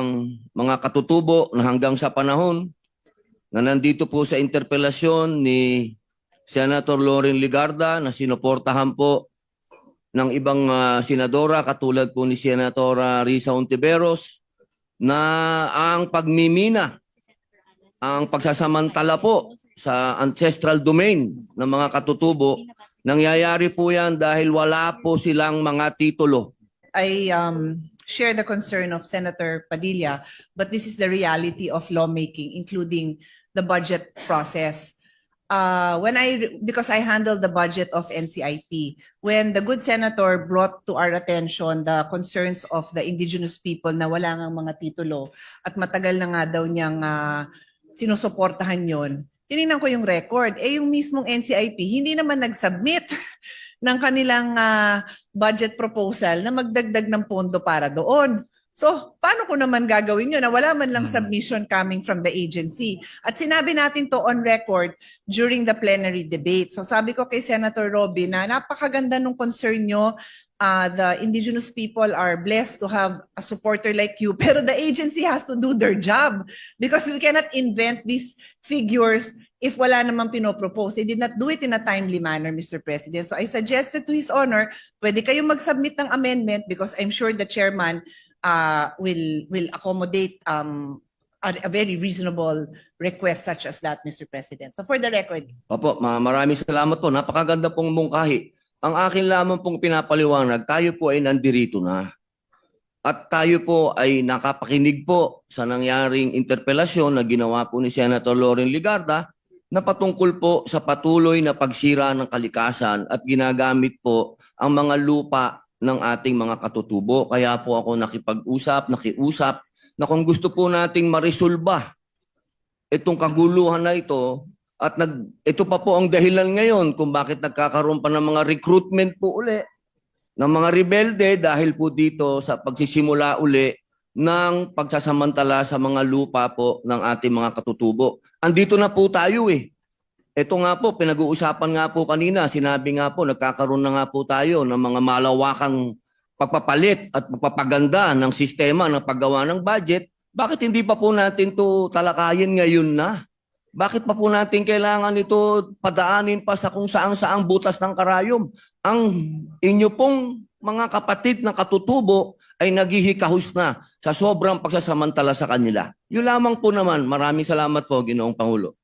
ng mga katutubo na hanggang sa panahon na nandito po sa interpelasyon ni Senator Loren Ligarda na sinuportahan po ng ibang ah, senadora katulad po ni Senatora Risa Ontiveros na ang pagmimina, ang pagsasamantala po sa ancestral domain ng mga katutubo, nangyayari po yan dahil wala po silang mga titulo. I um, share the concern of Senator Padilla, but this is the reality of lawmaking, including the budget process. Uh, when I, because I handled the budget of NCIP, when the good senator brought to our attention the concerns of the indigenous people na wala ngang mga titulo at matagal na nga daw niyang uh, sinusuportahan yon, tinignan ko yung record. Eh yung mismong NCIP, hindi naman nag-submit ng kanilang ah, budget proposal na magdagdag ng pondo para doon. So, paano ko naman gagawin yun na wala man lang Hmm. submission coming from the agency? At sinabi natin to on record during the plenary debate. So, sabi ko kay Senator Robin na napakaganda nung concern nyo. Ah, the indigenous people are blessed to have a supporter like you. Pero the agency has to do their job because we cannot invent these figures if wala namang pinopropose. They did not do it in a timely manner, Mr. President. So I suggested to His Honor, pwede kayong mag-submit ng amendment because I'm sure the chairman uh, will will accommodate um, a, a very reasonable request such as that, Mr. President. So for the record, Opo, ma- maraming salamat po. Napakaganda pong mungkahi. Ang akin lamang pong pinapaliwanag, tayo po ay nandirito na. At tayo po ay nakapakinig po sa nangyaring interpelasyon na ginawa po ni Senator Loren Ligarda na patungkol po sa patuloy na pagsira ng kalikasan at ginagamit po ang mga lupa ng ating mga katutubo. Kaya po ako nakipag-usap, nakiusap na kung gusto po nating marisolba itong kaguluhan na ito, at nag, ito pa po ang dahilan ngayon kung bakit nagkakaroon pa ng mga recruitment po uli ng mga rebelde dahil po dito sa pagsisimula uli ng pagsasamantala sa mga lupa po ng ating mga katutubo. Andito na po tayo eh. Ito nga po, pinag-uusapan nga po kanina, sinabi nga po, nagkakaroon na nga po tayo ng mga malawakang pagpapalit at pagpapaganda ng sistema ng paggawa ng budget. Bakit hindi pa po natin to talakayin ngayon na? Bakit pa po natin kailangan ito padaanin pa sa kung saan saang butas ng karayom? Ang inyo pong mga kapatid na katutubo ay naghihikahus na sa sobrang pagsasamantala sa kanila. Yun lamang po naman. Maraming salamat po, Ginoong Pangulo.